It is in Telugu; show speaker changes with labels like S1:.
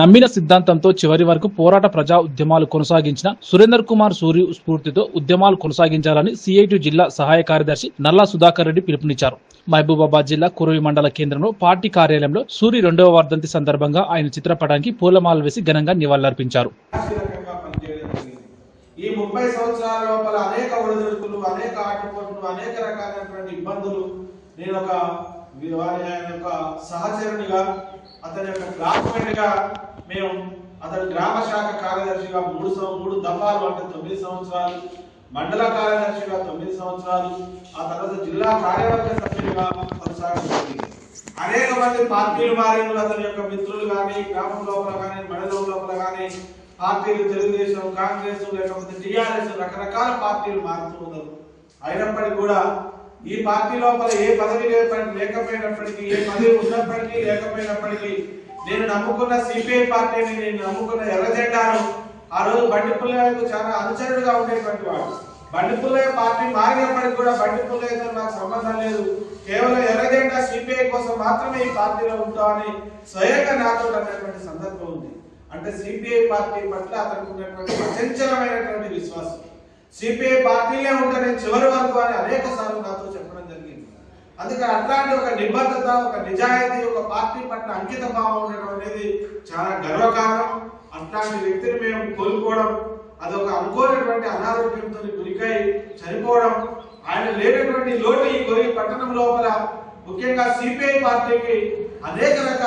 S1: నమ్మిన సిద్ధాంతంతో చివరి వరకు పోరాట ప్రజా ఉద్యమాలు కొనసాగించిన సురేందర్ కుమార్ సూరి స్ఫూర్తితో ఉద్యమాలు కొనసాగించాలని సిఐటి జిల్లా సహాయ కార్యదర్శి నల్లా సుధాకర్ రెడ్డి పిలుపునిచ్చారు. మహబూబాబాద్ జిల్లా కురవి మండల కేంద్రంలో పార్టీ కార్యాలయంలో సూరి రెండవ వర్ధంతి సందర్భంగా ఆయన చిత్రపటానికి పూలమాల వేసి ఘనంగా నివాళులర్పించారు.
S2: ఈ ముప్పై సంవత్సరాల లోపల అనేక ఒడిదుడుకులు అనేక ఆటపోట్లు అనేక రకాలైనటువంటి ఇబ్బందులు నేను ఒక వీరి వారి ఆయన యొక్క సహచరునిగా అతని యొక్క క్లాస్మేట్గా మేము అతని గ్రామ శాఖ కార్యదర్శిగా మూడు మూడు దఫాలు అంటే తొమ్మిది సంవత్సరాలు మండల కార్యదర్శిగా తొమ్మిది సంవత్సరాలు ఆ తర్వాత జిల్లా కార్యవర్గ సభ్యులుగా కొనసాగుతుంది అనేక మంది పార్టీలు మారిన అతని యొక్క మిత్రులు కానీ గ్రామం లోపల కానీ మండలం లోపల కానీ పార్టీలు తెలుగుదేశం కాంగ్రెస్ లేకపోతే టీఆర్ఎస్ రకరకాల పార్టీలు మారుతూ ఉండదు అయినప్పటికీ కూడా ఈ పార్టీ లోపల ఏ పదవి లేకపోయినప్పటికీ ఏ పదవి ఉన్నప్పటికీ లేకపోయినప్పటికీ నేను నమ్ముకున్న సిపిఐ పార్టీని నేను నమ్ముకున్న ఎర్రజెండాను ఆ రోజు బండి పుల్లయ్యకు చాలా అనుచరుడుగా ఉండేటువంటి వాడు. బండి పుల్లయ్య పార్టీ మారినప్పటికీ కూడా బండి పుల్లయ్యతో నాకు సంబంధం లేదు. కేవలం ఎర్రజెండా సిపిఐ కోసం మాత్రమే ఈ పార్టీలో ఉంటామని స్వయంగా నాతో అన్నటువంటి సందర్భం ఉంది. అంటే సిపిఐ పార్టీ పట్ల అతనికి ఉన్నటువంటి అచంచలమైనటువంటి విశ్వాసం. సిపిఐ పార్టీలే ఉంటే నేను చివరి వరకు అని అనేక సార్లు నాతో చెప్పడం జరిగింది. అందుకని అట్లాంటి ఒక నిబద్ధత ఒక నిజాయితీ ఒక పార్టీ పట్ల అంకిత భావం ఉండడం అనేది చాలా గర్వకారణం. అట్లాంటి వ్యక్తిని మేము కోల్పోవడం అదొక అనుకోనటువంటి అనారోగ్యంతో గురికై చనిపోవడం ఆయన లేనటువంటి లోటు ఈ కొరి పట్టణం లోపల ముఖ్యంగా సిపిఐ పార్టీకి అనేక రకాల